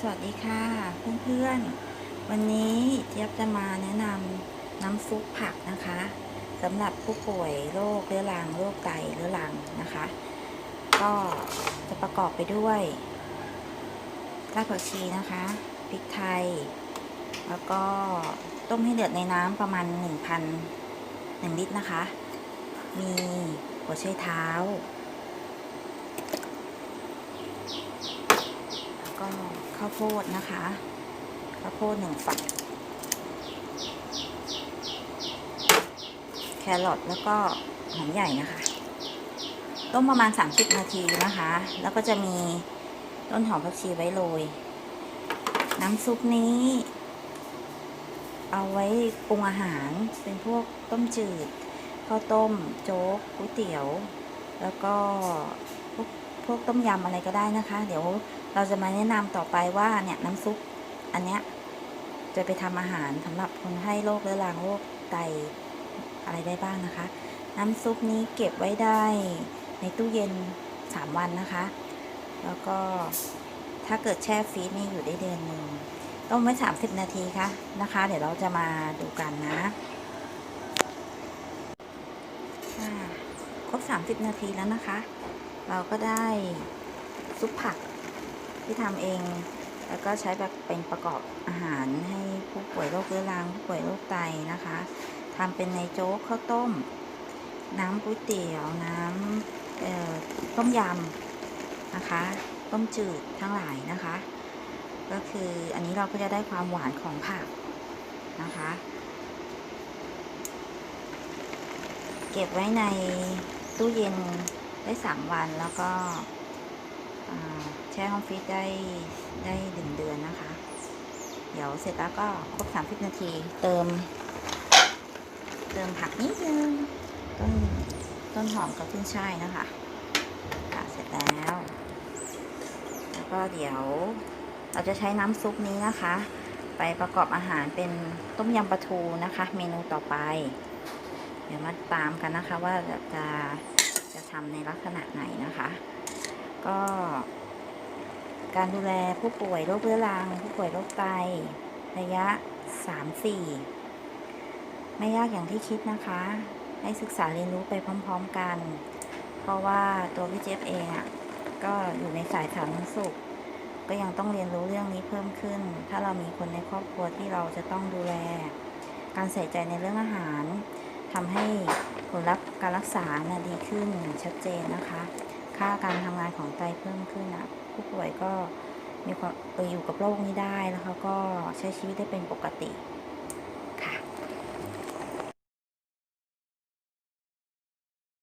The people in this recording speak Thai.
สวัสดีค่ะเพื่อนๆ วันนี้เจี๊ยบจะมาแนะนำน้ำซุปผักนะคะสำหรับผู้ป่วยโรคเรื้อรังโรคไตเรื้อรังนะคะ ก็จะประกอบไปด้วยรากผักชีนะคะพริกไทย แล้วก็ต้มให้เดือดในน้ำประมาณ 1,000 1ลิตรนะคะ มีหัวไชเท้าแล้วก็ ข้าวโพดนะคะ ข้าวโพดหนึ่งฝัก แครอทแล้วก็หอมใหญ่นะคะ ต้มประมาณ 30 นาทีนะคะ แล้วก็จะมีต้นหอมผักชีไว้โรย น้ำซุปนี้ เอาไว้ปรุงอาหารเป็นพวกต้มจืดข้าวต้ม โจ๊กก๋วยเตี๋ยว แล้วก็พวกพวกต้มยำอะไรก็ได้นะคะ เดี๋ยว เราจะมาแนะนำต่อไปว่าเนี่ยน้ำซุปอันเนี้ยจะไปทำอาหารสำหรับคนให้โรคเรื้อรังโรคไตอะไรได้บ้างนะคะ น้ำซุปนี้เก็บไว้ได้ในตู้เย็น 3 วันนะคะ แล้วก็ถ้าเกิดแช่ฟรีซนี่อยู่ได้เดือนหนึ่งต้มไว้ 30 นาทีค่ะนะคะ เดี๋ยวเราจะมาดูกันนะอ่าครบ 30 นาทีแล้วนะคะ เราก็ได้ซุปผัก ที่ทำเอง แล้วก็ใช้แบบเป็นประกอบอาหารให้ผู้ป่วยโรคเรื้อรังผู้ป่วยโรคไตนะคะทำเป็นในโจ๊กข้าวต้ม น้ำก๋วยเตี๋ยวน้ำต้มยำนะคะ ต้มจืดทั้งหลายนะคะ ก็คืออันนี้เราก็จะได้ความหวานของผักนะคะ เก็บไว้ในตู้เย็นได้3วันแล้วก็ ช่ห้องฟรีได้ได้หนึ่งเดือนนะคะ เดี๋ยวเสร็จแล้วก็ครบ30นาที เติม เติมผักนิดนึงต้นต้นหอมกับขึ้นช่ายนะคะค่ะเสร็จแล้ว แล้วก็เดี๋ยวเราจะใช้น้ำซุปนี้นะคะ ไปประกอบอาหารเป็นต้มยำปลาทูนะคะ เมนูต่อไป เดี๋ยวมาตามกันนะคะว่าจะจะจะทำในลักษณะไหนนะคะ ก็ การดูแลผู้ป่วยโรคเรื้อรัง ผู้ป่วยโรคไต ระยะ 3-4 ไม่ยากอย่างที่คิดนะคะ ให้ศึกษาเรียนรู้ไปพร้อมๆกัน เพราะว่าตัวพี่เจฟเองอะก็อยู่ในสายสาธารณสุข ก็ยังต้องเรียนรู้เรื่องนี้เพิ่มขึ้น ถ้าเรามีคนในครอบครัวที่เราจะต้องดูแล การใส่ใจในเรื่องอาหารทำให้ผลลัพธ์การรักษานะดีขึ้นชัดเจนนะคะ ค่าการทำงานของไตเพิ่มขึ้นอะผู้ป่วยก็มีความออยู่กับโรคนี้ได้แล้วเขาก็ใช้ชีวิตได้เป็นปกติ